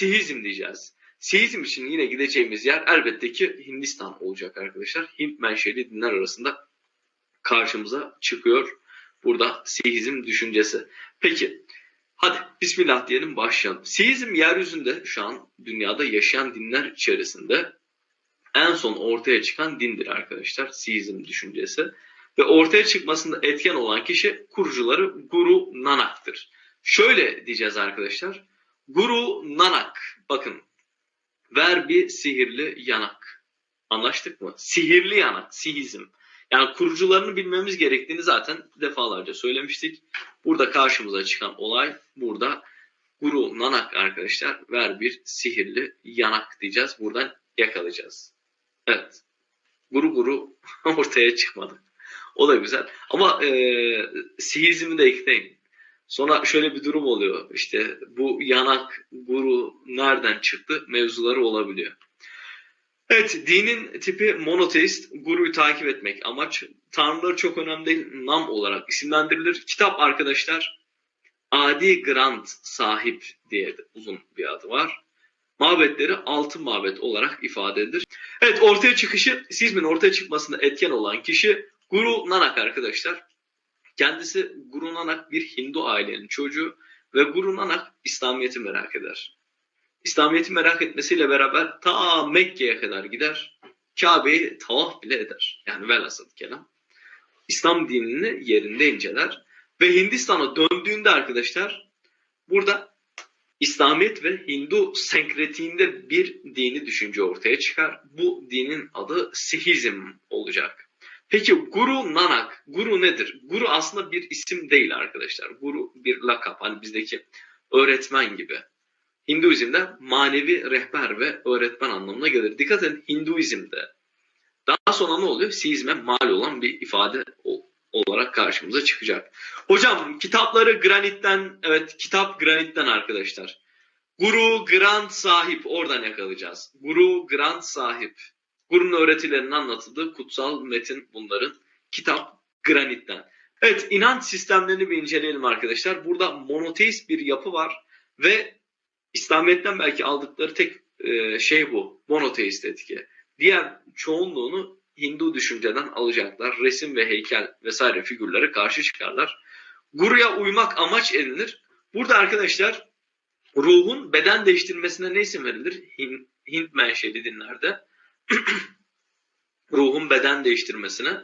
Sihizm diyeceğiz. Sihizm için yine gideceğimiz yer elbette ki Hindistan olacak arkadaşlar. Hint menşeli dinler arasında karşımıza çıkıyor. Burada Sihizm düşüncesi. Peki hadi Bismillah diyelim başlayalım. Sihizm yeryüzünde şu an dünyada yaşayan dinler içerisinde en son ortaya çıkan dindir arkadaşlar. Sihizm düşüncesi. Ve ortaya çıkmasında etken olan kişi kurucuları Guru Nanak'tır. Şöyle diyeceğiz arkadaşlar. Guru Nanak bakın ver bir sihirli yanak. Anlaştık mı? Sihirli yanak, sihizm. Yani kurucularını bilmemiz gerektiğini zaten defalarca söylemiştik. Burada karşımıza çıkan olay burada Guru Nanak arkadaşlar ver bir sihirli yanak diyeceğiz. Buradan yakalayacağız. Evet. Guru guru ortaya çıkmadı. O da güzel. Ama e, sihizmi de ekleyin. Sonra şöyle bir durum oluyor. İşte bu yanak, guru nereden çıktı mevzuları olabiliyor. Evet, dinin tipi monoteist, guruyu takip etmek. Amaç tanrıları çok önemli değil, nam olarak isimlendirilir. Kitap arkadaşlar Adi Grant sahip diye uzun bir adı var. Mabetleri altın mabet olarak ifade edilir. Evet ortaya çıkışı, sizmin ortaya çıkmasında etken olan kişi Guru Nanak arkadaşlar. Kendisi Guru Nanak bir Hindu ailenin çocuğu ve Guru Nanak İslamiyet'i merak eder. İslamiyet'i merak etmesiyle beraber ta Mekke'ye kadar gider. Kabe'yi tavaf bile eder. Yani velhasıl kelam. İslam dinini yerinde inceler. Ve Hindistan'a döndüğünde arkadaşlar burada İslamiyet ve Hindu senkretiğinde bir dini düşünce ortaya çıkar. Bu dinin adı Sihizm olacak. Peki Guru Nanak, Guru nedir? Guru aslında bir isim değil arkadaşlar. Guru bir lakap, hani bizdeki öğretmen gibi. Hinduizm'de manevi rehber ve öğretmen anlamına gelir. Dikkat edin Hinduizm'de. Daha sonra ne oluyor? Sihizme mal olan bir ifade olarak karşımıza çıkacak. Hocam kitapları granitten, evet kitap granitten arkadaşlar. Guru Grant sahip oradan yakalayacağız. Guru Grant sahip. Guru'nun öğretilerinin anlatıldığı kutsal metin bunların. Kitap granitten. Evet inanç sistemlerini bir inceleyelim arkadaşlar. Burada monoteist bir yapı var ve İslamiyet'ten belki aldıkları tek e, şey bu. Monoteist etki. Diğer çoğunluğunu Hindu düşünceden alacaklar. Resim ve heykel vesaire figürlere karşı çıkarlar. Guru'ya uymak amaç edinir. Burada arkadaşlar ruhun beden değiştirmesine ne isim verilir? Hint menşeli dinlerde. ruhun beden değiştirmesine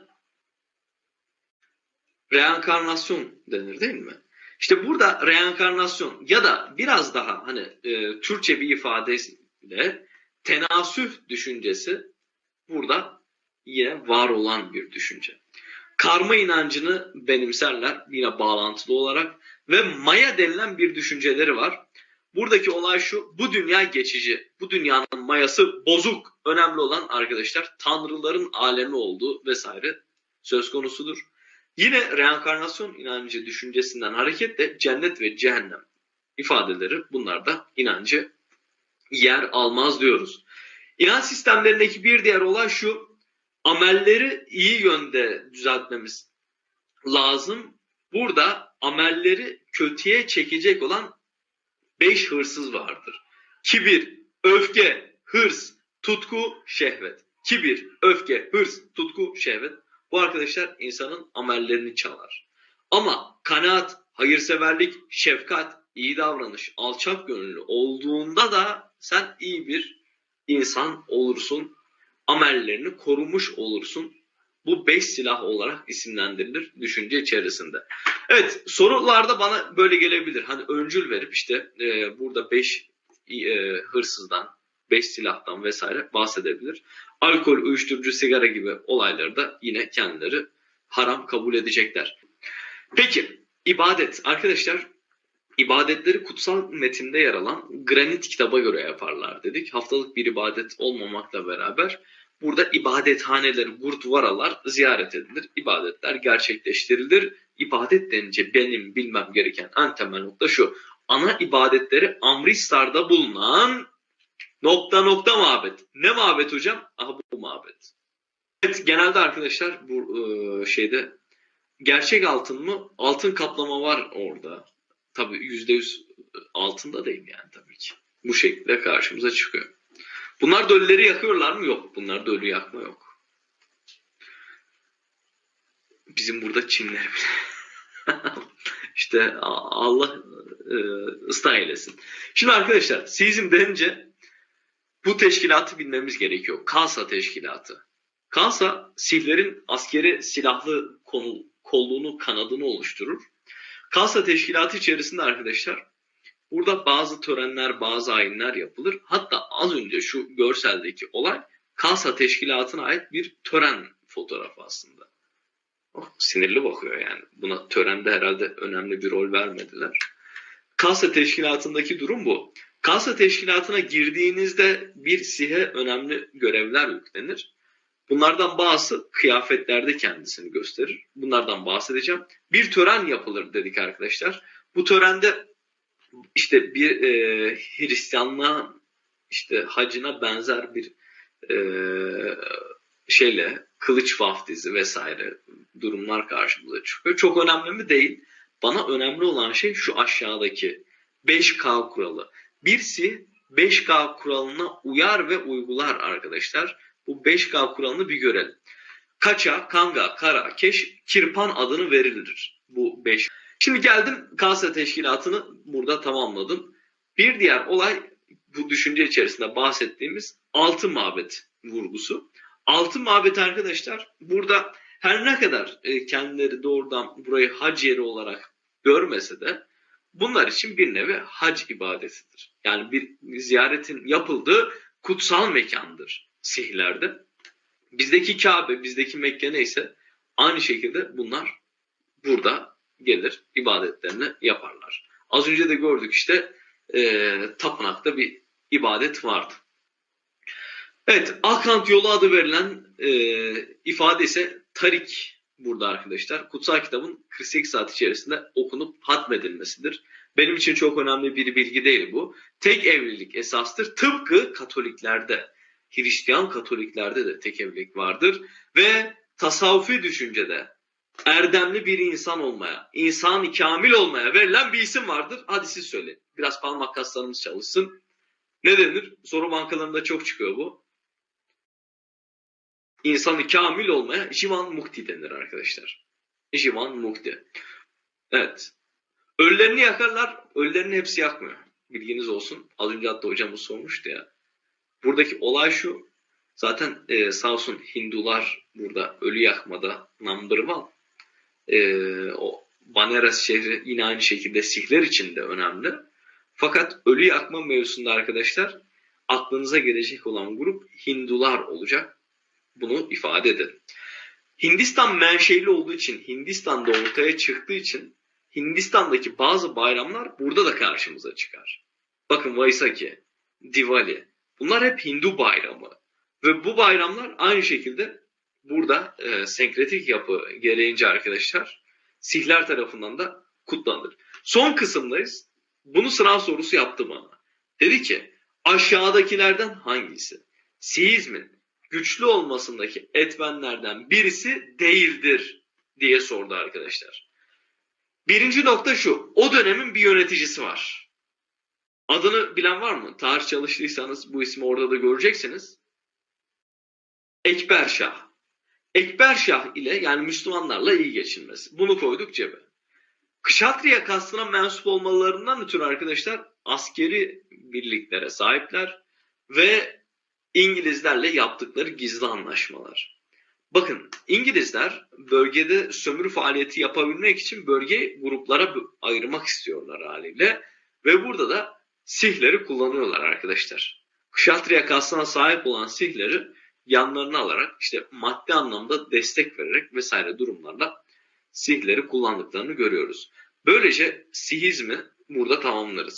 reenkarnasyon denir değil mi? İşte burada reenkarnasyon ya da biraz daha hani e, Türkçe bir ifadeyle tenasüh düşüncesi burada yine var olan bir düşünce. Karma inancını benimserler yine bağlantılı olarak ve maya denilen bir düşünceleri var. Buradaki olay şu, bu dünya geçici. Bu dünyanın mayası bozuk. Önemli olan arkadaşlar tanrıların alemi olduğu vesaire söz konusudur. Yine reenkarnasyon inancı düşüncesinden hareketle cennet ve cehennem ifadeleri bunlarda inancı yer almaz diyoruz. İnanç sistemlerindeki bir diğer olay şu, amelleri iyi yönde düzeltmemiz lazım. Burada amelleri kötüye çekecek olan beş hırsız vardır. Kibir, öfke, hırs, tutku, şehvet. Kibir, öfke, hırs, tutku, şehvet. Bu arkadaşlar insanın amellerini çalar. Ama kanaat, hayırseverlik, şefkat, iyi davranış, alçak gönüllü olduğunda da sen iyi bir insan olursun. Amellerini korumuş olursun. Bu beş silah olarak isimlendirilir düşünce içerisinde. Evet sorularda bana böyle gelebilir. Hani öncül verip işte e, burada beş e, hırsızdan, beş silahtan vesaire bahsedebilir. Alkol, uyuşturucu, sigara gibi olayları da yine kendileri haram kabul edecekler. Peki ibadet arkadaşlar ibadetleri kutsal metinde yer alan granit kitaba göre yaparlar dedik. Haftalık bir ibadet olmamakla beraber burada ibadethaneler, gurdvaralar ziyaret edilir. ibadetler gerçekleştirilir. İbadet denince benim bilmem gereken en temel nokta şu. Ana ibadetleri Amritsar'da bulunan Nokta nokta mabet. Ne mabet hocam? Aha bu mabet. Evet genelde arkadaşlar bu e, şeyde gerçek altın mı? Altın kaplama var orada. Tabii yüzde yüz altında değil yani tabii ki. bu şekilde karşımıza çıkıyor. Bunlar da ölüleri yakıyorlar mı? Yok. Bunlarda ölü yakma yok. Bizim burada Çinler bile. işte Allah e, ıslah eylesin. Şimdi arkadaşlar sizin denince bu teşkilatı bilmemiz gerekiyor. Kalsa teşkilatı. Kalsa Sihlerin askeri silahlı konu, kolluğunu kanadını oluşturur. Kalsa teşkilatı içerisinde arkadaşlar burada bazı törenler, bazı ayinler yapılır. Hatta az önce şu görseldeki olay Kalsa teşkilatına ait bir tören fotoğrafı aslında. Oh, sinirli bakıyor yani. Buna törende herhalde önemli bir rol vermediler. Kalsa teşkilatındaki durum bu. Kalsa teşkilatına girdiğinizde bir sihe önemli görevler yüklenir. Bunlardan bazısı kıyafetlerde kendisini gösterir. Bunlardan bahsedeceğim. Bir tören yapılır dedik arkadaşlar. Bu törende işte bir e, Hristiyanlığa işte hacına benzer bir e, şeyle kılıç vaftizi vesaire durumlar karşımıza çıkıyor. Çok önemli mi? Değil. Bana önemli olan şey şu aşağıdaki 5K kuralı. Birisi 5K kuralına uyar ve uygular arkadaşlar. Bu 5K kuralını bir görelim. Kaça, Kanga, Kara, Keş, Kirpan adını verilir. Bu 5. Şimdi geldim Kalsa teşkilatını burada tamamladım. Bir diğer olay bu düşünce içerisinde bahsettiğimiz altı mabet vurgusu. Altı mabet arkadaşlar burada her ne kadar e, kendileri doğrudan burayı hac yeri olarak görmese de bunlar için bir nevi hac ibadetidir. Yani bir ziyaretin yapıldığı kutsal mekandır sihlerde. Bizdeki Kabe, bizdeki Mekke neyse aynı şekilde bunlar burada gelir ibadetlerini yaparlar. Az önce de gördük işte e, tapınakta bir ibadet vardı. Evet, Akant yolu adı verilen e, ifade ise tarik burada arkadaşlar. Kutsal kitabın 48 saat içerisinde okunup hatmedilmesidir. Benim için çok önemli bir bilgi değil bu. Tek evlilik esastır. Tıpkı Katoliklerde, Hristiyan Katoliklerde de tek evlilik vardır. Ve tasavvufi düşüncede erdemli bir insan olmaya, insan kamil olmaya verilen bir isim vardır. Hadi siz söyleyin. Biraz parmak kaslarımız çalışsın. Ne denir? Soru bankalarında çok çıkıyor bu. İnsanı kamil olmaya Jivan Mukti denir arkadaşlar. Jivan Mukti. Evet. Ölülerini yakarlar. Ölülerini hepsi yakmıyor. Bilginiz olsun. Az önce hatta hocamız sormuştu ya. Buradaki olay şu. Zaten e, sağ olsun Hindular burada ölü yakmada number one. E, o Banaras şehri yine aynı şekilde sihler için de önemli. Fakat ölü yakma mevzusunda arkadaşlar aklınıza gelecek olan grup Hindular olacak. Bunu ifade edin. Hindistan menşeli olduğu için, Hindistan'da ortaya çıktığı için Hindistan'daki bazı bayramlar burada da karşımıza çıkar. Bakın Vaisakhi, Diwali bunlar hep Hindu bayramı. Ve bu bayramlar aynı şekilde burada e, senkretik yapı gereğince arkadaşlar Sihler tarafından da kutlanır. Son kısımdayız. Bunu sınav sorusu yaptı bana. Dedi ki aşağıdakilerden hangisi Sihizmin güçlü olmasındaki etmenlerden birisi değildir diye sordu arkadaşlar. Birinci nokta şu. O dönemin bir yöneticisi var. Adını bilen var mı? Tarih çalıştıysanız bu ismi orada da göreceksiniz. Ekber Şah. Ekber Şah ile yani Müslümanlarla iyi geçinmesi. Bunu koyduk cebe. Kışatriya kastına mensup olmalarından ötürü arkadaşlar askeri birliklere sahipler ve İngilizlerle yaptıkları gizli anlaşmalar. Bakın İngilizler bölgede sömürü faaliyeti yapabilmek için bölgeyi gruplara ayırmak istiyorlar haliyle. Ve burada da sihleri kullanıyorlar arkadaşlar. Kışatriya kastına sahip olan sihleri yanlarına alarak işte maddi anlamda destek vererek vesaire durumlarla sihleri kullandıklarını görüyoruz. Böylece sihizmi burada tamamlarız.